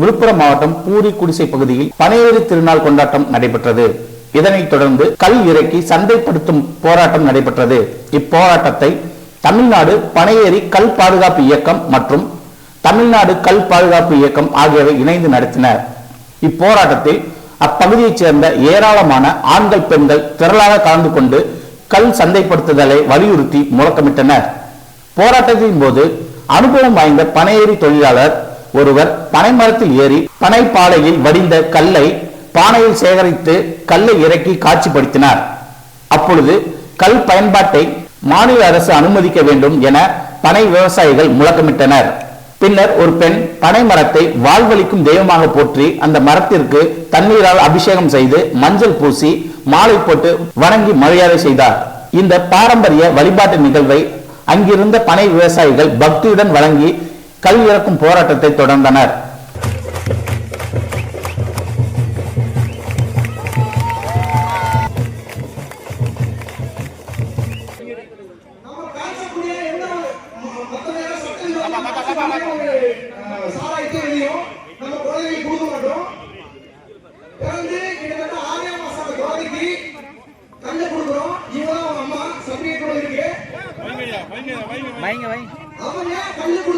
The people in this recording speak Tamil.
விழுப்புரம் மாவட்டம் பூரி குடிசை பகுதியில் பனையேறு திருநாள் கொண்டாட்டம் நடைபெற்றது. இதனைத் தொடர்ந்து கல் இறக்கி சந்தைப்படுத்தும் போராட்டம் நடைபெற்றது. இப்போராட்டத்தை தமிழ்நாடு பனையேறி கல் பாதுகாப்பு இயக்கம் மற்றும் தமிழ்நாடு கல் பாதுகாப்பு இயக்கம் ஆகியவை இணைந்து நடத்தினர். இப்போராட்டத்தில் அப்பகுதியைச் சேர்ந்த ஏராளமான ஆண்கள் பெண்கள் திரளாக கலந்து கொண்டு கல் சந்தைப்படுத்துதலை வலியுறுத்தி முழக்கமிட்டனர். போராட்டத்தின் போது அனுபவம் வாய்ந்த பனையேறி தொழிலாளர் ஒருவர் பனைமரத்தில் ஏறி பனை பாலையில் வடிந்த கல்லை பானையில் சேகரித்து கல்லை இறக்கி காட்சிப்படுத்தினார். அப்பொழுது கல் பயன்பாட்டை மாநில அரசு அனுமதிக்க வேண்டும் என பனை விவசாயிகள் முழக்கமிட்டனர். பின்னர் ஒரு பெண் பனை மரத்தை வாழ்வளிக்கும் தெய்வமாக போற்றி அந்த மரத்திற்கு தண்ணீரால் அபிஷேகம் செய்து மஞ்சள் பூசி மாலை போட்டு வணங்கி மரியாதை செய்தார். இந்த பாரம்பரிய வழிபாட்டு நிகழ்வை அங்கிருந்த பனை விவசாயிகள் பக்தியுடன் வழங்கி கல் இறக்கும் போராட்டத்தை தொடர்ந்தனர். அவங்க அம்மா சர்டிபிகேட்டோட இருக்கு அவங்க கண்ணு கொடுக்கறதுக்கு அனுமதிக்கிறாங்க